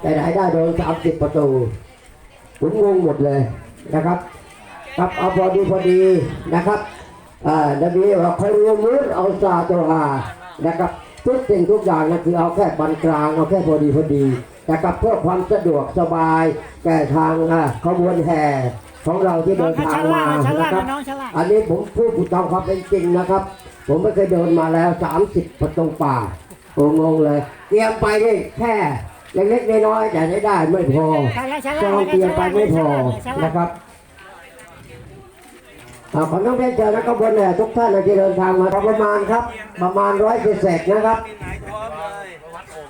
แต่ไหนได้โดนสามสิบประตูผมงงหมดเลยนะครับครับเอาพอดีพอดีนะครับอ่านบีว่าคอยรวมมือเอาซาตัวหานะครับทุกสิ่งทุกอย่างนะคือเอาแค่ปานกลางเอาแค่พอดีพอดีนะครับเพื่อความสะดวกสบายแก่ทางอ่าขบวนแห่ของเราที่เดินทางมาฉลาดนะครับน้องฉลาดอันนี้ผมพูดตามความเป็นจริงนะครับ ผมไม่เคยเดินมาแล้ว 30 ประตูป่าโอ้งงเลยเตรียมไปนี่แค่ เล็กๆน้อยๆแต่ได้ได้ไม่พอฉลาดฉลาดจองเตรียมไปไม่พอฉลาดนะครับอ่าขอน้องเพชรเจอนะครับบนเนี่ยทุกท่านที่เดินทางมาประมาณครับ ประมาณร้อยเศษๆนะครับ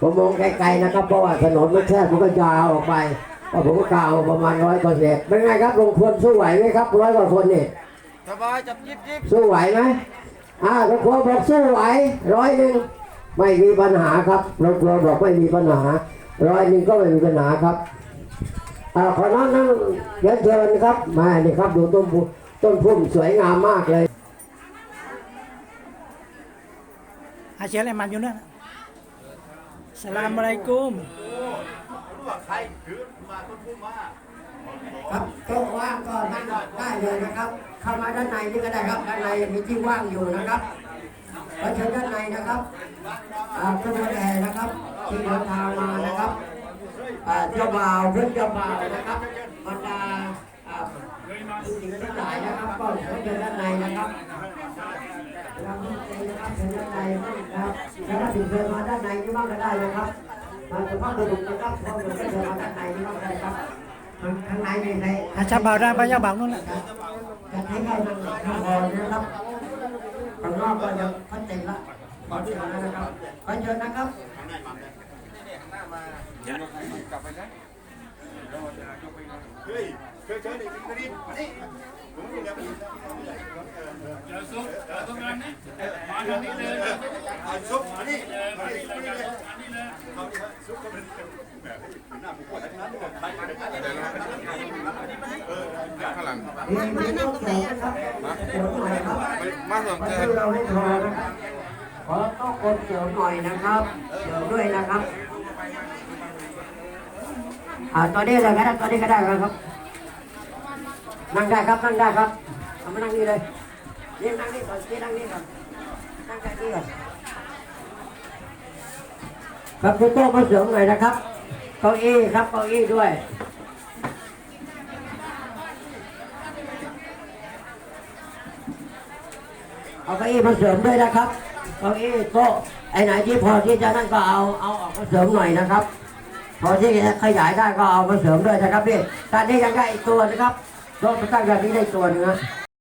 ผมมองไกลๆนะครับเพราะว่าถนนมันแคบมันก็ยาวออกไปก็ผมก็กล่าวประมาณร้อยกว่าเศษเป็นไงครับลงพลสู้ไหวไหมครับร้อยกว่าคนนี่สบายจับยิบยิบสู้ไหวไหมอ่าหลวงพ่อบอกสู้ไหวร้อยหนึ่งไม่มีปัญหาครับหลวงพ่อบอกไม่มีปัญหา ร้อยหนึ่งก็ไม่มีปัญหาครับอ่าขอน้องนั่งเรียนเชิญครับ มานี่ครับดูต้นพุ่มต้นพุ่มสวยงามมากเลยอาเชียอะไรมันอยู่นั่นสลามอะไรกุมครับโต๊ะว่างก็นั่งได้เลยนะครับ เข้ามาด้านในนี่ก็ได้ครับ ด้านในมีที่ว่างอยู่นะครับขอเชิญด้านในนะครับอ่าขบวนแห่นะครับ ที่เดินทางมานะครับอ่าเจ้าบ่าวเพื่อนเจ้าบ่าวนะครับบรรดาอ่าผู้หญิงทั้งหลายนะครับก็ขอเชิญด้านในนะครับเราเชิญนะครับเชิญด้านในนะครับแล้วถ้าถึงเชิญมาด้านในนี่บ้างก็ได้นะครับมาเฉพาะบุรุษนะครับเพราะบุรุษก็เชิญมาด้านในนี่บ้างก็ได้ครับข้างข้างในมีใครอาชาบ่าวได้ปะยาบ่าวนู่นแหละจะให้เข้าทางทางบอลนะครับข้างนอกก็ยังพัดเต็มละ ขอเชิญนะครับขอเชิญนะครับเฮ้ยเชิญเชิญอีกทีนี้มานี่ผมกินแล้วซุปซุปงานนี้มาทางนี้เลยซุปมานี่มานี่ซุปนี่เลยเอาดิฮะซุปก็เป็นแบบหน้าหมูกรอบทั้งนั้นใครเออข้างหลังมีมีลูกเสือนะครับเสือหน่อยครับมาสนขอใจให้เราให้ทอนะครับ ขอต้องคนเสือหน่อยนะครับเสือด้วยนะครับอ่าตอนนี้เลยก็ได้ตอนนี้ก็ได้ครับ นั่งได้ครับนั่งได้ครับเอามานั่งนี่เลยนี่นั่งนี่ก่อนนี่นั่งนี่ก่อนนั่งใกล้นี่ก่อนครับคุณโต๊ะมาเสริมหน่อยนะครับเก้าอี้ครับเก้าอี้ด้วยเอาเก้าอี้มาเสริมด้วยนะครับ เก้าอี้โต๊ะไอ้ไหนที่พอที่จะนั่นก็เอาเอาออกมาเสริมหน่อยนะครับ พอที่จะขยายได้ก็เอามาเสริมด้วยนะครับพี่ตอนนี้ยังได้อีกตัวนะครับโต๊ะมาตั้งแบบนี้ได้ตัวนึงนะ